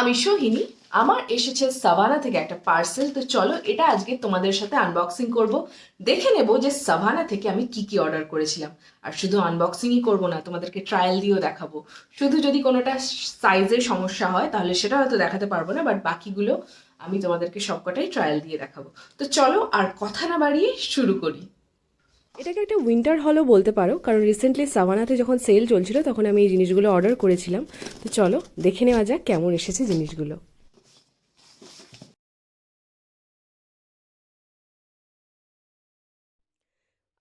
আমি সোহিনী, আমার এসেছে সাভানা থেকে একটা পার্সেল তো চলো এটা আজকে তোমাদের সাথে আনবক্সিং করব। দেখে নেব যে সাভানা থেকে আমি কি কি অর্ডার করেছিলাম। আর শুধু আনবক্সিংই করব না, তোমাদেরকে ট্রায়াল দিয়েও দেখাবো। শুধু যদি কোনোটা সাইজের সমস্যা হয়, তাহলে সেটা হয়তো দেখাতে পারব না বাট বাকিগুলো আমি তোমাদেরকে সবকটাই ট্রায়াল দিয়ে দেখাবো। তো চলো আর কথা না বাড়িয়ে শুরু করি। এটাকে একটা উইন্টার হলও বলতে পারো কারণ রিসেন্টলি সাভানাতে যখন সেল চলছিল তখন আমি এই জিনিসগুলো অর্ডার করেছিলাম। তো চলো দেখে নেওয়া যাক কেমন এসেছে জিনিসগুলো।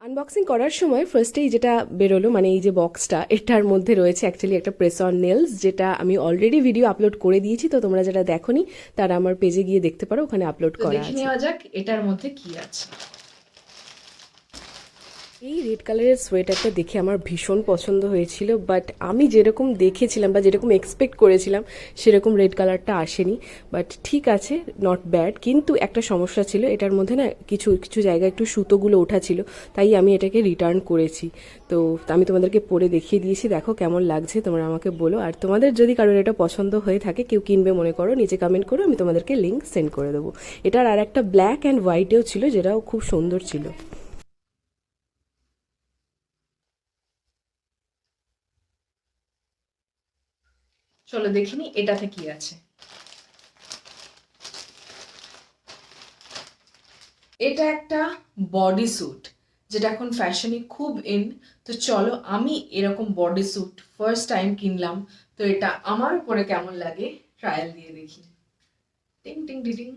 আনবক্সিং করার সময় ফার্স্টেই যেটা বেরোলো মানে এই যে বক্সটা এটার মধ্যে রয়েছে অ্যাকচুয়ালি একটা প্রেস অন নেলস যেটা আমি অলরেডি ভিডিও আপলোড করে দিয়েছি তো তোমরা যারা দেখোনি তারা আমার পেজে গিয়ে দেখতে পারো ওখানে আপলোড করা আছে। নেওয়া যাক এটার মধ্যে কি আছে। এই রেড কালারের সোয়েটারটা দেখে আমার ভীষণ পছন্দ হয়েছিল বাট আমি যেরকম দেখেছিলাম বা যেরকম এক্সপেক্ট করেছিলাম, সেরকম রেড কালারটা আসেনি। বাট ঠিক আছে নট ব্যাড কিন্তু একটা সমস্যা ছিল, এটার মধ্যে না কিছু কিছু জায়গায় একটু সুতোগুলো ওঠা ছিল, তাই আমি এটাকে রিটার্ন করেছি। তো আমি তোমাদেরকে পরে দেখিয়ে দিয়েছি, দেখো কেমন লাগছে, তোমরা আমাকে বলো। আর তোমাদের যদি কারোর এটা পছন্দ হয়ে থাকে, কেউ কিনবে মনে করো, নিচে কমেন্ট করো, আমি তোমাদেরকে লিঙ্ক সেন্ড করে দেবো। এটার আর একটা ব্ল্যাক অ্যান্ড হোয়াইটেও ছিল, যেটাও খুব সুন্দর ছিল। চলো দেখিনি, এটাতে কি আছে? এটা একটা বডি স্যুট যেটা এখন ফ্যাশনে খুব ইন তো চলো, আমি এরকম বডি স্যুট ফার্স্ট টাইম কিনলাম। তো এটা আমার উপরে কেমন লাগে ট্রায়াল দিয়ে দেখি। টিং টিং টিং।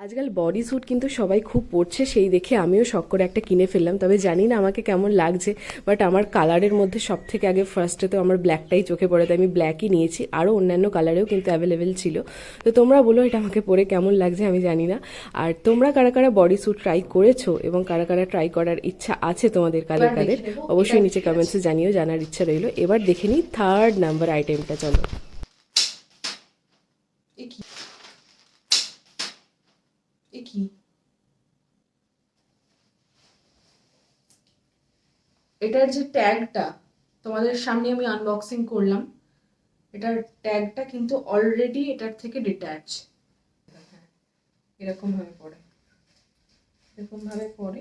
আজকাল বডি স্যুট কিন্তু সবাই খুব পরছে সেই দেখে আমিও শখ করে একটা কিনে ফেললাম। তবে জানি না আমাকে কেমন লাগছে বাট আমার কালারের মধ্যে সব থেকে আগে ফার্স্টে তো আমার ব্ল্যাকটাই চোখে পড়ে তাই আমি ব্ল্যাকই নিয়েছি। আরও অন্যান্য কালারেও কিন্তু অ্যাভেলেবেল ছিল। তো তোমরা বলো এটা আমাকে পরে কেমন লাগছে আমি জানি না। আর তোমরা কারা কারা বডি স্যুট ট্রাই করেছ এবং কারা কারা ট্রাই করার ইচ্ছা আছে তোমাদের কাদের এবার কাদের অবশ্যই নিচে কমেন্টসে জানিও জানার ইচ্ছা রইল। এবার দেখে নিই থার্ড নাম্বার আইটেমটা চলো। এ এটার যে ট্যাগটা তোমাদের সামনে আমি আনবক্সিং করলাম, এটার ট্যাগটা কিন্তু অলরেডি এটার থেকে ডিট্যাচ এরকম ভাবে পড়ে। এরকম ভাবে পড়ে।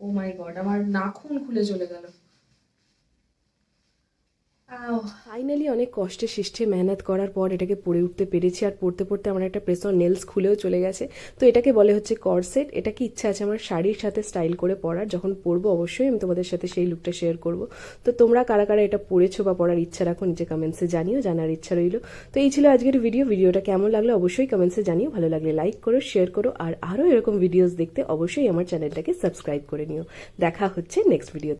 ও মাই গড আমার নাখুন খুলে চলে গেল। ফাইনালি অনেক কষ্টে সৃষ্টে মেহনত করার পর এটাকে পরে উঠতে পেরেছি আর পড়তে পড়তে আমার একটা প্রেসন নেলস খুলেও চলে গেছে। তো এটাকে বলে হচ্ছে করসেট এটা কি ইচ্ছা আছে আমার শাড়ির সাথে স্টাইল করে পরার? যখন পরবো অবশ্যই আমি তোমাদের সাথে সেই লুকটা শেয়ার করব। তো তোমরা কারা কারা এটা পরেছো বা পড়ার ইচ্ছা রাখো নিচে কমেন্টসে জানিও, জানার ইচ্ছা রইল। তো এই ছিল আজকের ভিডিও ভিডিওটা কেমন লাগল অবশ্যই কমেন্টসে জানিও। ভালো লাগলে লাইক করো শেয়ার করো আর আরও এরকম ভিডিওস দেখতে অবশ্যই আমার চ্যানেলটাকে সাবস্ক্রাইব করে নিও। দেখা হচ্ছে নেক্সট ভিডিও